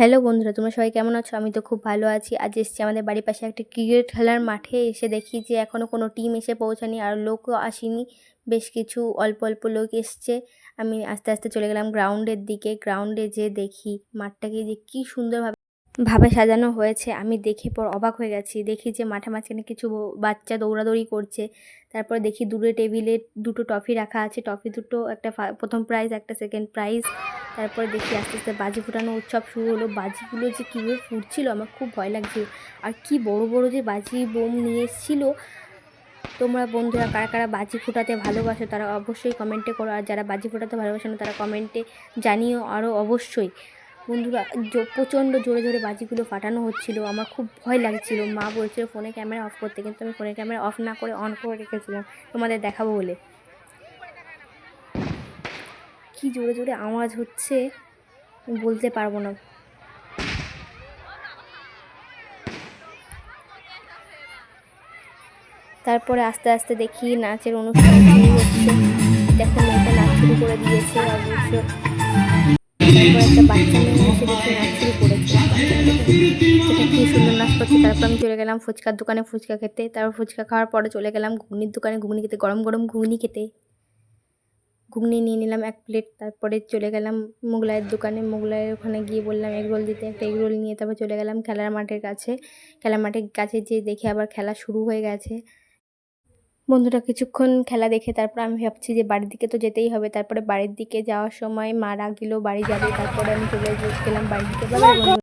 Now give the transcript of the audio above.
Hello বন্ধুরা, তোমরা সবাই কেমন আছো? আমি তো খুব ভালো আছি। আজ এসেছি আমাদের বাড়ির পাশে একটা ক্রিকেট খেলার মাঠে। এসে দেখি যে এখনও কোনো টিম এসে পৌঁছানি আর লোকও আসেনি। বেশ কিছু অল্প অল্প লোক এসছে। আমি আস্তে আস্তে চলে গেলাম গ্রাউন্ডের দিকে। গ্রাউন্ডে যে দেখি মাঠটাকে যে কী সুন্দরভাবে ভাবে সাজানো হয়েছে। আমি দেখে পর অবাক হয়ে গেছি। দেখি যে মাঠে মাঝখানে কিছু বাচ্চা দৌড়াদৌড়ি করছে। তারপর দেখি দূরে টেবিলে দুটো টফি রাখা আছে। টফি দুটো একটা প্রথম প্রাইজ একটা সেকেন্ড প্রাইজ তারপর দেখি আস্তে আস্তে বাজি ফুটানো উৎসব শুরু হলো। বাজিগুলো যে কীভাবে ফুটছিল আমার খুব ভয় লাগছিল আর কি বড় বড় যে বাজি বোম নিয়ে এসেছিল। তোমরা বন্ধুরা কারা কারা বাজি ফুটাতে ভালোবাসো তারা অবশ্যই কমেন্টে করো। আর যারা বাজি ফুটাতে ভালোবাসো না তারা কমেন্টে জানিও আরও অবশ্যই। বন্ধুরা প্রচণ্ড জোরে জোরে বাজিগুলো ফাটানো হচ্ছিল। আমার খুব ভয় লাগছিল। মা বলছিল ফোনে ক্যামেরা অফ করতে, কিন্তু আমি ফোনে ক্যামেরা অফ না করে অন করে রেখেছিলাম। তোমাদের দেখাবো বলে। কি জোরে জোরে আওয়াজ হচ্ছে, বলতে পারব না। তারপরে আস্তে আস্তে দেখি নাচের অনুষ্ঠান হচ্ছে। দেখো নাচ শুরু করে দিয়েছে, অবশ্য। একটা কি সুন্দর তারপর আমি চলে গেলাম ফুচকার দোকানে ফুচকা খেতে। তারপর ফুচকা খাওয়ার পরে চলে গেলাম ঘুগনির দোকানে, ঘুগনি খেতে, গরম গরম ঘুগনি খেতে। ঘুগনি নিয়ে নিলাম এক প্লেট, তারপরে চলে গেলাম মোগলাইয়ের দোকানে। মোগলাইয়ের ওখানে গিয়ে বললাম, এগ রোল দিতে। একটা এগ রোল নিয়ে তারপর চলে গেলাম খেলার মাঠের কাছে। খেলার মাঠের কাছে যেয়ে দেখে আবার খেলা শুরু হয়ে গেছে। বন্ধুরা কিছুক্ষণ খেলা দেখে তারপর আমি ভাবছি যে বাড়ির দিকে তো যেতেই হবে তারপরে বাড়ির দিকে যাওয়ার সময় মা গেল বাড়ি যাবে, তারপরে আমি চলে গেলাম বাড়ির দিকে।